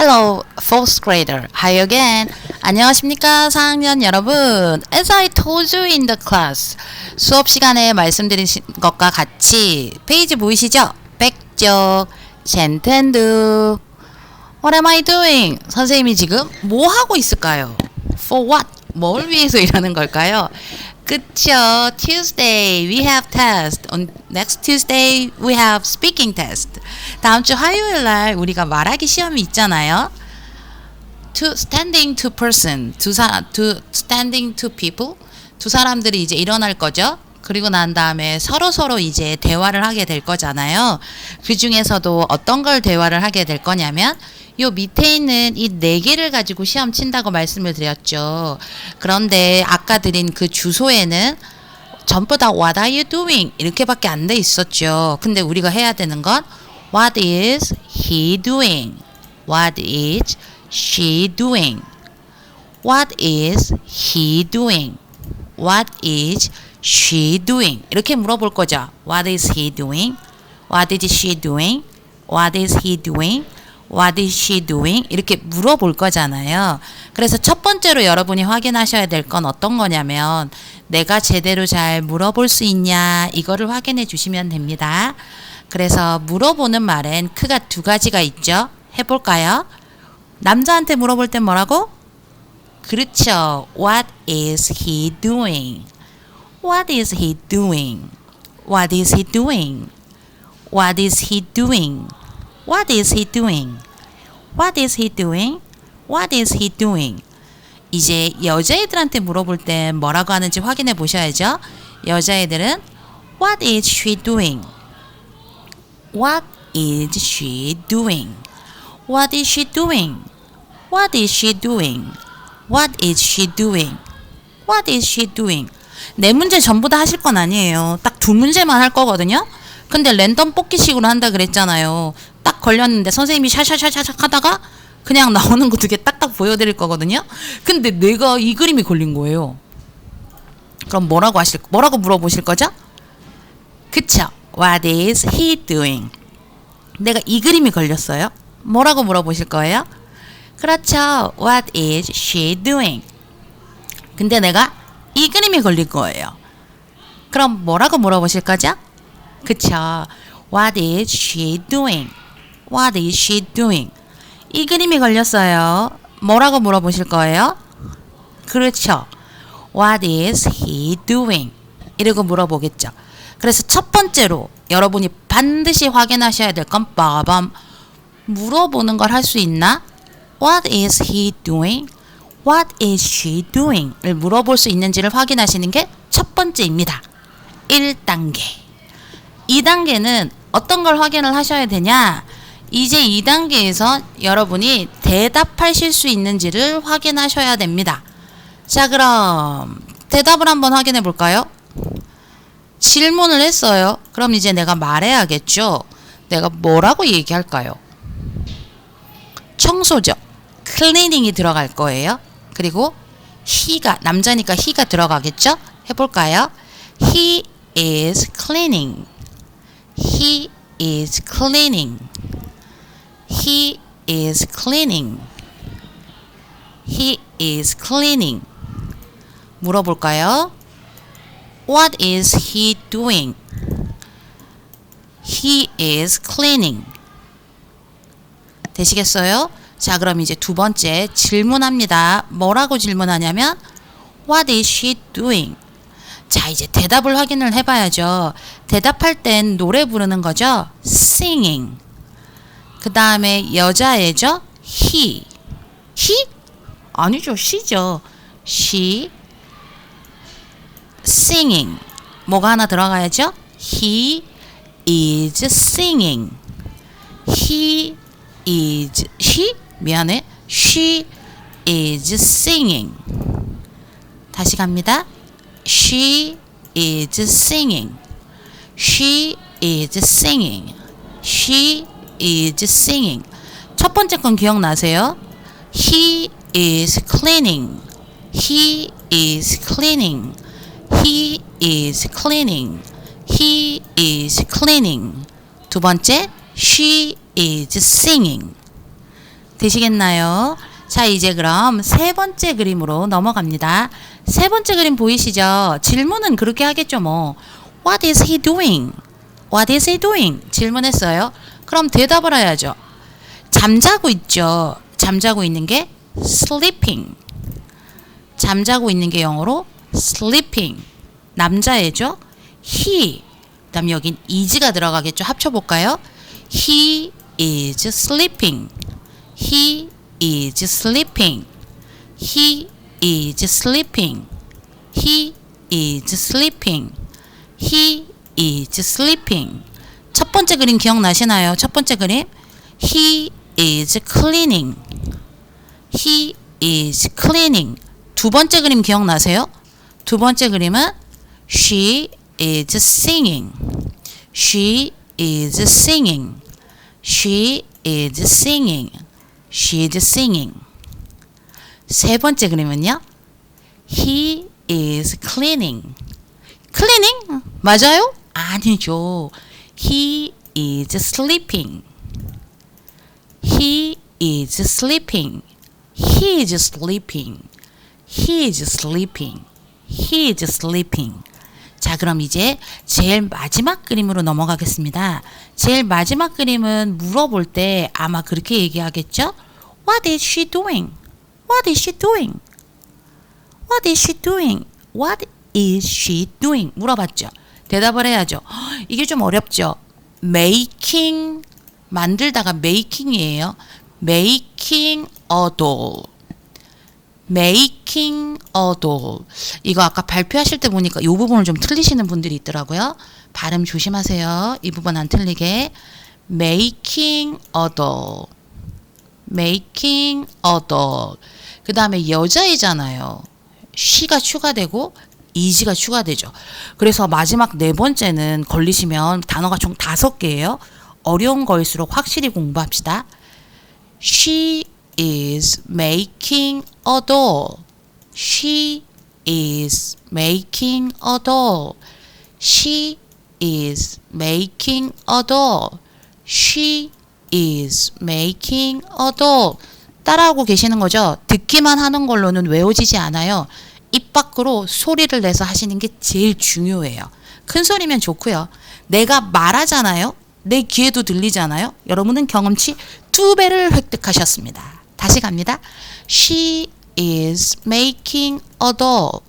Hello, fourth grader. Hi again. 안녕하십니까, 4학년 여러분. As I told you in the class. 수업 시간에 말씀드린 시- 것과 같이 페이지 보이시죠? 백쪽, 젠텐드. What am I doing? 선생님이 지금 뭐 하고 있을까요? For what? 뭘 위해서 일하는 걸까요? 그쵸. Tuesday we have test. On next Tuesday we have speaking test. 다음 주 화요일 날 우리가 말하기 시험이 있잖아요. To standing two person. 두 사, to standing two people. 두 사람들이 이제 일어날 거죠. 그리고 난 다음에 서로 서로 이제 대화를 하게 될 거잖아요. 그 중에서도 어떤 걸 대화를 하게 될 거냐면 요 밑에 있는 이 네 개를 가지고 시험 친다고 말씀을 드렸죠. 그런데 아까 드린 그 주소에는 전부 다 What are you doing? 이렇게밖에 안 돼 있었죠. 근데 우리가 해야 되는 건 What is he doing? What is she doing? What is he doing? What is she doing? 이렇게 물어볼 거죠. What is he doing? What is she doing? What is he doing? What is she doing? 이렇게 물어볼 거잖아요. 그래서 첫 번째로 여러분이 확인하셔야 될 건 어떤 거냐면 내가 제대로 잘 물어볼 수 있냐 이거를 확인해 주시면 됩니다. 그래서 물어보는 말엔 크가 두 가지가 있죠. 해볼까요? 남자한테 물어볼 땐 뭐라고? 그렇죠. What is he doing? What is he doing? What is he doing? What is he doing? What is he doing? What is he doing? What is he doing? 이제 여자애들한테 물어볼 땐 뭐라고 하는지 확인해 보셔야죠. 여자애들은 What is she doing? What is she doing? What is she doing? What is she doing? What is she doing? What is she doing? 네 문제 전부 다 하실 건 아니에요. 딱 두 문제만 할 거거든요. 근데 랜덤 뽑기식으로 한다 그랬잖아요. 딱 걸렸는데 선생님이 샤샤샤샤샥 하다가 그냥 나오는 거 두 개 딱딱 보여드릴 거거든요. 근데 내가 이 그림이 걸린 거예요. 그럼 뭐라고 하실 뭐라고 물어보실 거죠? 그쵸? What is he doing? 내가 이 그림이 걸렸어요. 뭐라고 물어보실 거예요? 그렇죠. What is she doing? 근데 내가 이 그림이 걸릴 거예요. 그럼 뭐라고 물어보실 거죠? 그쵸. What is she doing? What is she doing? 이 그림이 걸렸어요. 뭐라고 물어보실 거예요? 그렇죠. What is he doing? 이러고 물어보겠죠. 그래서 첫 번째로 여러분이 반드시 확인하셔야 될 건 빠밤 물어보는 걸 할 수 있나? What is he doing? What is she doing? 을 물어볼 수 있는지를 확인하시는 게 첫 번째입니다. 1단계. 2단계는 어떤 걸 확인을 하셔야 되냐? 이제 2단계에서 여러분이 대답하실 수 있는지를 확인하셔야 됩니다. 자, 그럼 대답을 한번 확인해 볼까요? 질문을 했어요. 그럼 이제 내가 말해야겠죠? 내가 뭐라고 얘기할까요? 청소죠. 클리닝이 들어갈 거예요. 그리고 he가 남자니까 he가 들어가겠죠? 해볼까요? He is cleaning. He is cleaning. He is cleaning. He is cleaning. 물어볼까요? What is he doing? He is cleaning. 되시겠어요? 자, 그럼 이제 두 번째 질문합니다. 뭐라고 질문하냐면 What is she doing? 자, 이제 대답을 확인을 해봐야죠. 대답할 땐 노래 부르는 거죠. Singing. 그 다음에 여자애죠. He. He? 아니죠. She죠. She. Singing. 뭐가 하나 들어가야죠. He is singing. He is he 미안해. She is singing. 다시 갑니다. She is singing. She is singing. She is singing. 첫 번째 건 기억나세요? He is cleaning. He is cleaning. He is cleaning. He is cleaning. 두 번째, she is singing. 되시겠나요? 자, 이제 그럼 세 번째 그림으로 넘어갑니다. 세 번째 그림 보이시죠? 질문은 그렇게 하겠죠, 뭐. What is he doing? What is he doing? 질문했어요. 그럼 대답을 해야죠. 잠자고 있죠. 잠자고 있는 게 sleeping. 잠자고 있는 게 영어로 sleeping. 남자애죠. he. 그다음 여긴 is가 들어가겠죠. 합쳐 볼까요? He is sleeping. He is sleeping. He is sleeping. He is sleeping. He is sleeping. 첫 번째 그림 기억나시나요? 첫 번째 그림. He is cleaning. He is cleaning. 두 번째 그림 기억나세요? 두 번째 그림은 She is singing. She is singing. She is singing. She is singing. 세 번째 그림은요? He is cleaning. cleaning? 맞아요? 아니죠. He is sleeping. He is sleeping. He is sleeping. He is sleeping. He is sleeping. 자, 그럼 이제 제일 마지막 그림으로 넘어가겠습니다. 제일 마지막 그림은 물어볼 때 아마 그렇게 얘기하겠죠? What is she doing? What is she doing? What is she doing? What is she doing? 물어봤죠. 대답을 해야죠. 헉, 이게 좀 어렵죠. making 만들다가 making이에요. making a doll. making a doll. 이거 아까 발표하실 때 보니까 이 부분을 좀 틀리시는 분들이 있더라고요. 발음 조심하세요. 이 부분 안 틀리게. making a doll. making a doll. 그 다음에 여자이잖아요. she가 추가되고 is가 추가되죠. 그래서 마지막 네 번째는 걸리시면 단어가 총 다섯 개예요. 어려운 거일수록 확실히 공부합시다. She is making a doll. She is making a doll. She is making a doll. She is making a doll. 따라하고 계시는 거죠? 듣기만 하는 걸로는 외워지지 않아요. 입 밖으로 소리를 내서 하시는 게 제일 중요해요. 큰 소리면 좋고요. 내가 말하잖아요. 내 귀에도 들리잖아요. 여러분은 경험치 두 배를 획득하셨습니다. 다시 갑니다. She is making a doll.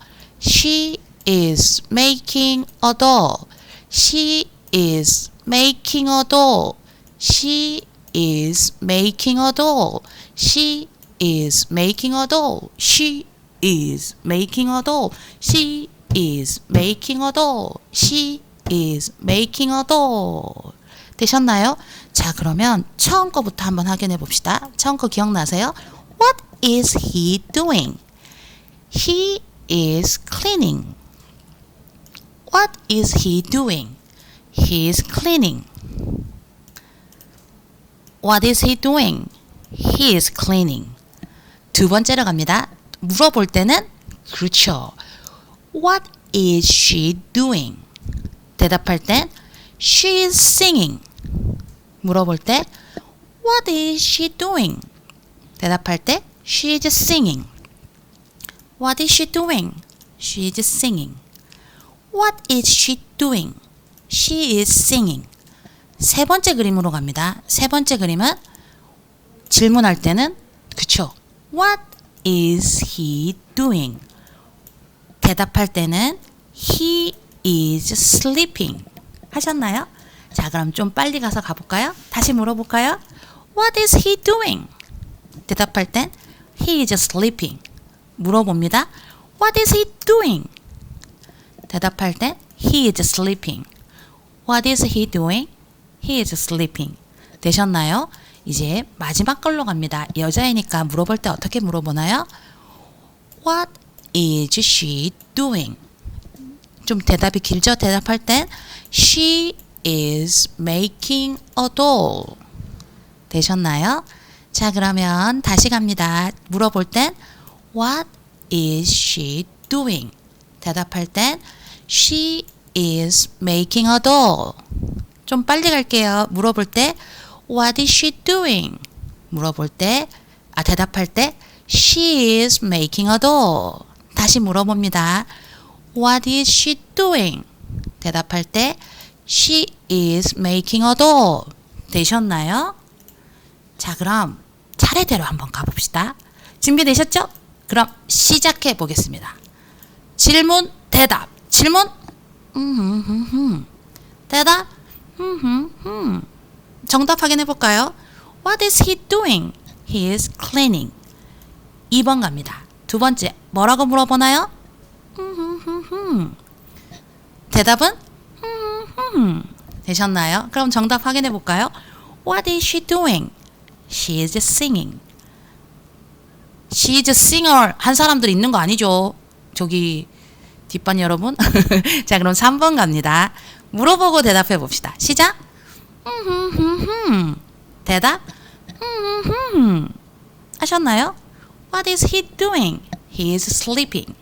She is making a doll. She is making a doll. She is making a doll. She is making a doll. She is making a doll. She is making a doll. She is making a doll. 되셨나요? 자, 그러면 처음 거부터 한번 확인해 봅시다. 처음 거 기억나세요? What is he doing? He is cleaning. What is he doing? He is cleaning. What is he doing? He is cleaning. 두 번째로 갑니다. 물어볼 때는 그렇죠. What is she doing? 대답할 땐 She is singing. 물어볼 때 What is she doing? 대답할 때 She is singing. What is she doing? She is singing. What is she doing? She is singing. 세 번째 그림으로 갑니다. 세 번째 그림은 질문할 때는 그쵸? What is he doing? 대답할 때는 he is sleeping. 하셨나요? 자, 그럼 좀 빨리 가서 가볼까요? 다시 물어볼까요? What is he doing? 대답할 땐 he is sleeping. 물어봅니다. What is he doing? 대답할 땐 he is sleeping. What is he doing? He is sleeping. 되셨나요? 이제 마지막 걸로 갑니다. 여자이니까 물어볼 때 어떻게 물어보나요? What is she doing? 좀 대답이 길죠? 대답할 땐 She is making a doll. 되셨나요? 자, 그러면 다시 갑니다. 물어볼 땐 What is she doing? 대답할 땐 She is making a doll. 좀 빨리 갈게요. 물어볼 때 What is she doing? 물어볼 때 아, 대답할 때 she is making a doll. 다시 물어봅니다. What is she doing? 대답할 때 she is making a doll. 되셨나요? 자, 그럼 차례대로 한번 가봅시다. 준비되셨죠? 그럼 시작해 보겠습니다. 질문, 대답. 질문, 음흠흠흠. 대답, 음흠흠. 정답 확인해 볼까요? What is he doing? He is cleaning. 2번 갑니다. 두 번째, 뭐라고 물어보나요? 대답은. 되셨나요? 그럼 정답 확인해 볼까요? What is she doing? She is singing. She is a singer 한 사람들 있는 거 아니죠? 저기 뒷반 여러분. 자, 그럼 3번 갑니다. 물어보고 대답해 봅시다. 시작. 음흠흠흠. 대답. 음흠흠. 하셨나요? What is he doing? He is sleeping.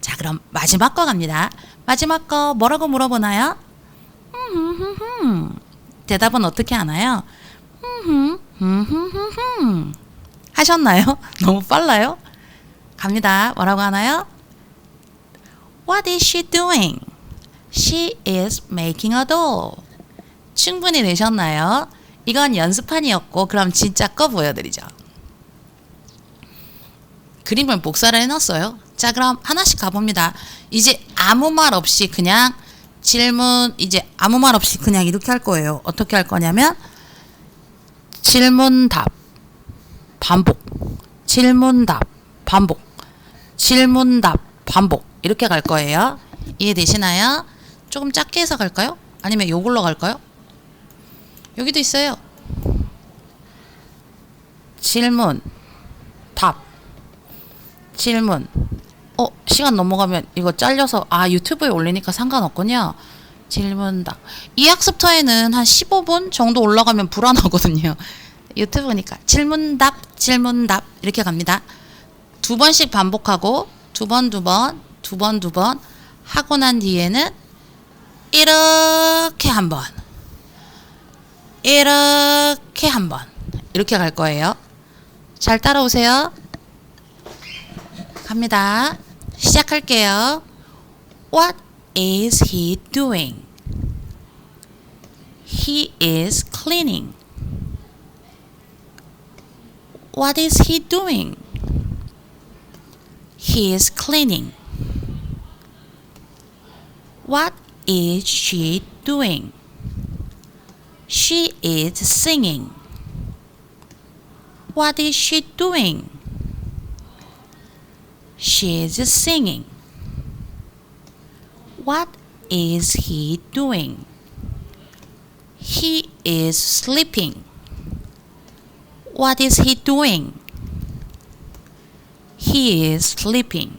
자, 그럼 마지막 거 갑니다. 마지막 거 뭐라고 물어보나요? 음흠흠흠. 대답은 어떻게 하나요? 음흠흠흠흠. 하셨나요? 너무 빨라요? 갑니다. 뭐라고 하나요? What is she doing? She is making a doll. 충분히 되셨나요? 이건 연습판이었고 그럼 진짜 거 보여드리죠. 그림을 복사를 해놨어요. 자 그럼 하나씩 가봅니다. 이제 아무 말 없이 그냥 질문 이제 아무 말 없이 그냥 이렇게 할 거예요. 어떻게 할 거냐면 질문 답 반복 질문 답 반복 질문 답 반복 이렇게 갈 거예요. 이해되시나요? 조금 작게 해서 갈까요? 아니면 요걸로 갈까요? 여기도 있어요. 질문 답 질문 어 시간 넘어가면 이거 잘려서 아 유튜브에 올리니까 상관없군요. 질문 답. 이 학습터에는 한 15분 정도 올라가면 불안하거든요. 유튜브니까 질문 답 질문 답 이렇게 갑니다. 두 번씩 반복하고 두 번 두 번 두 번 두 번 하고 난 뒤에는 이렇게 한 번. 이렇게 한 번. 이렇게 갈 거예요. 잘 따라오세요. 갑니다. 시작할게요. What is he doing? He is cleaning. What is he doing? He is cleaning. What is she doing? She is singing. What is she doing? She is singing. What is he doing? He is sleeping. What is he doing? He is sleeping.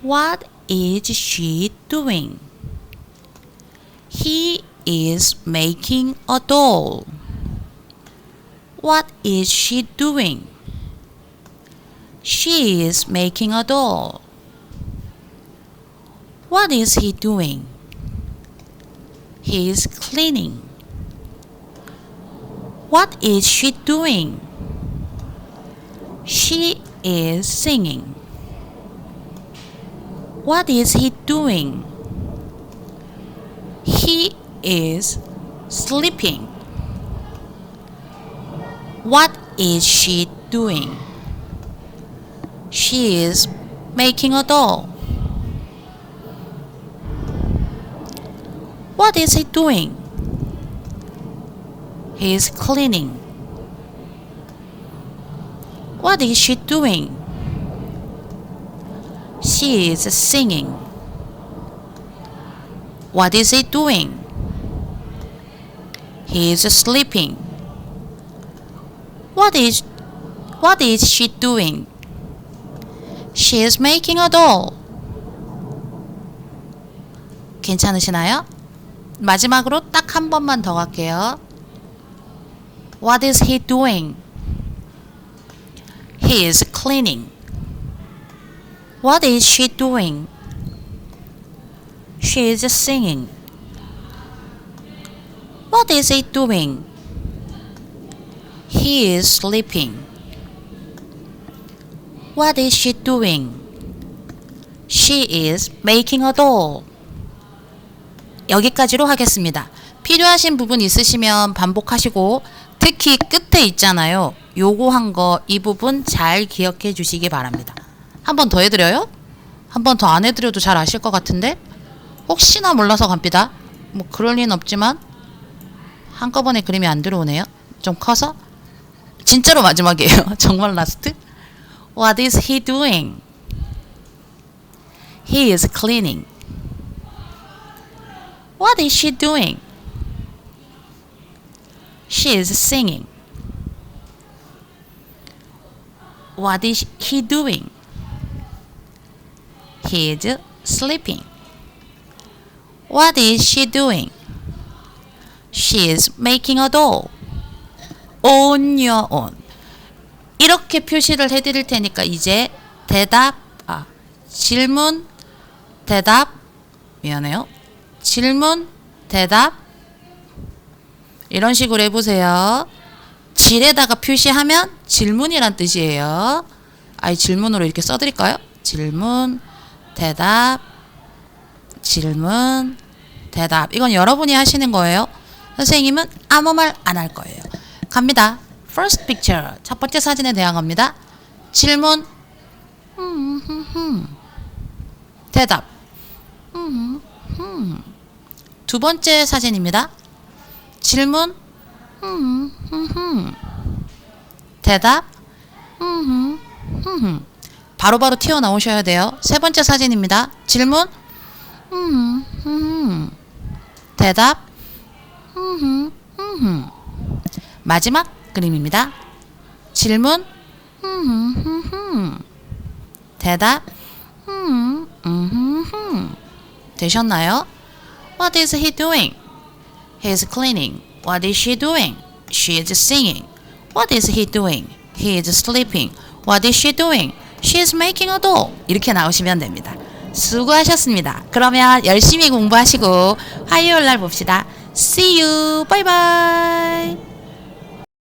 What is she doing? He is making a doll. What is she doing? She is making a doll. What is he doing? He is cleaning. What is she doing? She is singing. What is he doing? He is sleeping. What is she doing? She is making a doll. What is he doing? He is cleaning. What is she doing? She is singing. What is he doing? He is sleeping. What is what is she doing? She is making a doll. 괜찮으시나요? 마지막으로 딱 한 번만 더 갈게요. What is he doing? He is cleaning. What is she doing? She is singing. What is he doing? He is sleeping. What is she doing? She is making a doll. 여기까지로 하겠습니다. 필요하신 부분 있으시면 반복하시고 특히 끝에 있잖아요. 요거 한 거 이 부분 잘 기억해 주시기 바랍니다. 한 번 더 해드려요? 한 번 더 안 해드려도 잘 아실 것 같은데 혹시나 몰라서 갑니다. 뭐 그럴 리는 없지만 한꺼번에 그림이 안 들어오네요. 좀 커서 진짜로 마지막이에요. 정말 라스트. What is he doing? He is cleaning. What is she doing? She is singing. What is he doing? He is sleeping. What is she doing? She is making a doll. On your own. 이렇게 표시를 해드릴 테니까 이제 대답, 아, 질문, 대답, 미안해요. 질문, 대답. 이런 식으로 해보세요. 질에다가 표시하면 질문이란 뜻이에요. 아이 질문으로 이렇게 써드릴까요? 질문, 대답, 질문, 대답. 이건 여러분이 하시는 거예요. 선생님은 아무 말 안 할 거예요. 갑니다. First picture. 첫 번째 사진에 대한 겁니다. 질문. 음. 대답. 음, 흠. 두 번째 사진입니다. 질문. 음. 대답. 음, 흠, 흠. 바로바로 튀어나오셔야 돼요. 세 번째 사진입니다. 질문. 음, 음, 대답. 음, 음, 마지막 그림입니다. 질문. 음, 음, 음. 대답. 음, 음, 음. 되셨나요? What is he doing? He is cleaning. What is she doing? She is singing. What is he doing? He is sleeping. What is she doing? She is making a doll. 이렇게 나오시면 됩니다. 수고하셨습니다. 그러면 열심히 공부하시고 화요일 날 봅시다. See you. Bye bye.